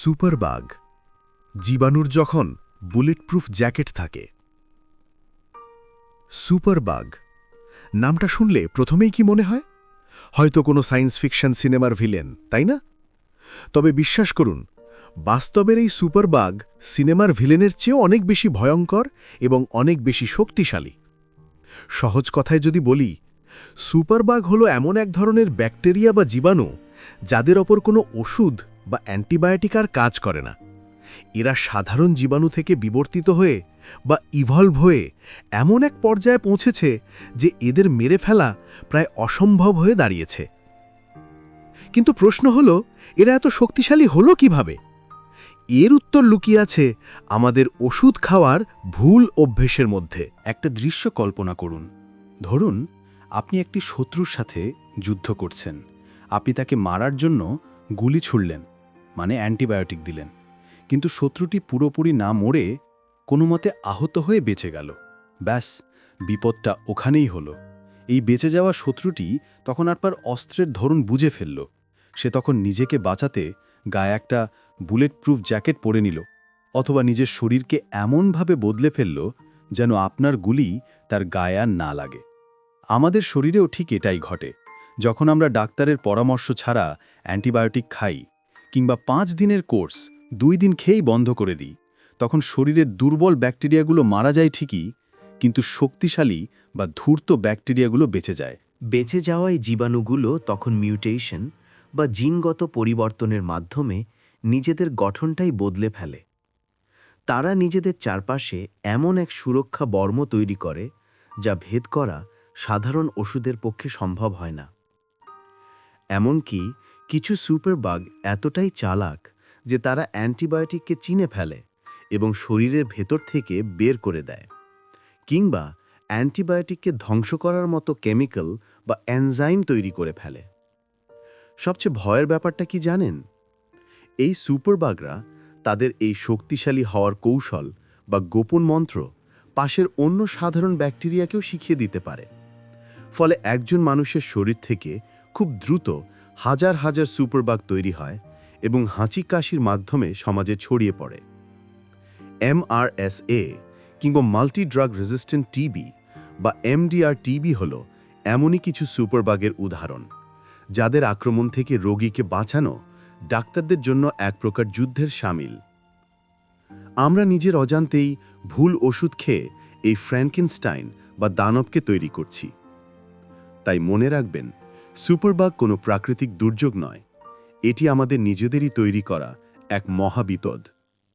Superbug জীবাণুর যখন bulletproof jacket থাকে। সুপারবাগ নামটা শুনলে প্রথমেই কি মনে হয়? হয়তো কোনো সায়েন্স ফিকশন সিনেমার ভিলেন, তাই না? তবে বিশ্বাস করুন, বাস্তবের এই সুপারবাগ সিনেমার ভিলেনের চেয়েও অনেক বেশি ভয়ঙ্কর এবং অনেক বেশি শক্তিশালী। সহজ কথায় যদি বলি সুপারবাগ হলো এমন এক ধরনের ব্যাকটেরিয়া বা জীবাণু, যাদের ওপর কোনো ওষুধ বা অ্যান্টিবায়োটিক আর কাজ করে না। এরা সাধারণ জীবাণু থেকে বিবর্তিত হয়ে বা ইভলভ হয়ে এমন এক পর্যায়ে পৌঁছেছে যে এদের মেরে ফেলা প্রায় অসম্ভব হয়ে দাঁড়িয়েছে। কিন্তু প্রশ্ন হলো, এরা এত শক্তিশালী হলো কীভাবে? এর উত্তর লুকিয়ে আছে আমাদের ওষুধ খাওয়ার ভুল অভ্যেসের মধ্যে। একটা দৃশ্য কল্পনা করুন। ধরুন, আপনি একটি শত্রুর সাথে যুদ্ধ করছেন। আপনি তাকে মারার জন্য গুলি ছুড়লেন। মানে অ্যান্টিবায়োটিক দিলেন। কিন্তু শত্রুটি পুরোপুরি না মরে কোনো মতে আহত হয়ে বেঁচে গেল। ব্যাস, বিপদটা ওখানেই হলো। এই বেঁচে যাওয়া শত্রুটি তখন আপনার অস্ত্রের ধরন বুঝে ফেলল। সে তখন নিজেকে বাঁচাতে গায়ে একটা বুলেট প্রুফ জ্যাকেট পরে নিল অথবা নিজের শরীরকে এমনভাবে বদলে ফেলল যেন আপনার গুলি তার গায়ে আর না লাগে। আমাদের শরীরেও ঠিক এটাই ঘটে। যখন আমরা ডাক্তারের পরামর্শ ছাড়া অ্যান্টিবায়োটিক খাই কিংবা পাঁচ দিনের কোর্স দুই দিন খেয়েই বন্ধ করে দিই। তখন শরীরের দুর্বল ব্যাকটেরিয়াগুলো মারা যায় ঠিকই, কিন্তু শক্তিশালী বা ধূর্ত ব্যাকটেরিয়াগুলো বেঁচে যায়। বেঁচে যাওয়া এই জীবাণুগুলো তখন মিউটেশন বা জিনগত পরিবর্তনের মাধ্যমে নিজেদের গঠনটাই বদলে ফেলে। তারা নিজেদের চারপাশে এমন এক সুরক্ষা বর্ম তৈরি করে, যা ভেদ করা সাধারণ ওষুধের পক্ষে সম্ভব হয় না। এমনকি কিছু সুপারবাগ এতটাই চালাক যে তারা অ্যান্টিবায়োটিককে চিনে ফেলে এবং শরীরের ভেতর থেকে বের করে দেয়। কিংবা অ্যান্টিবায়োটিককে ধ্বংস করার মতো কেমিক্যাল বা এনজাইম তৈরি করে ফেলে। সবচেয়ে ভয়ের ব্যাপারটা কি জানেন? এই সুপারবাগরা তাদের এই শক্তিশালী হওয়ার কৌশল বা গোপন মন্ত্র পাশের অন্য সাধারণ ব্যাকটেরিয়াকেও শিখিয়ে দিতে পারে। ফলে একজন মানুষের শরীর থেকে খুব দ্রুত হাজার হাজার সুপারবাগ তৈরি হয় এবং হাঁচি কাশির মাধ্যমে সমাজে ছড়িয়ে পড়ে। এমআরএসএ কিংবা মাল্টি ড্রাগ রেজিস্ট্যান্ট টিবি বা এমডিআর টিবি হল এমনই কিছু সুপারবাগের উদাহরণ, যাদের আক্রমণ থেকে রোগীকে বাঁচানো ডাক্তারদের জন্য এক প্রকার যুদ্ধের সামিল। আমরা নিজের অজান্তেই ভুল ওষুধ খেয়ে এই ফ্র্যাঙ্কিনস্টাইন বা দানবকে তৈরি করছি। তাই মনে রাখবেন সুপারবাগ কোনো প্রাকৃতিক দুর্যোগ নয়। এটি আমাদের নিজেদেরই তৈরি করা এক মহাবিপদ।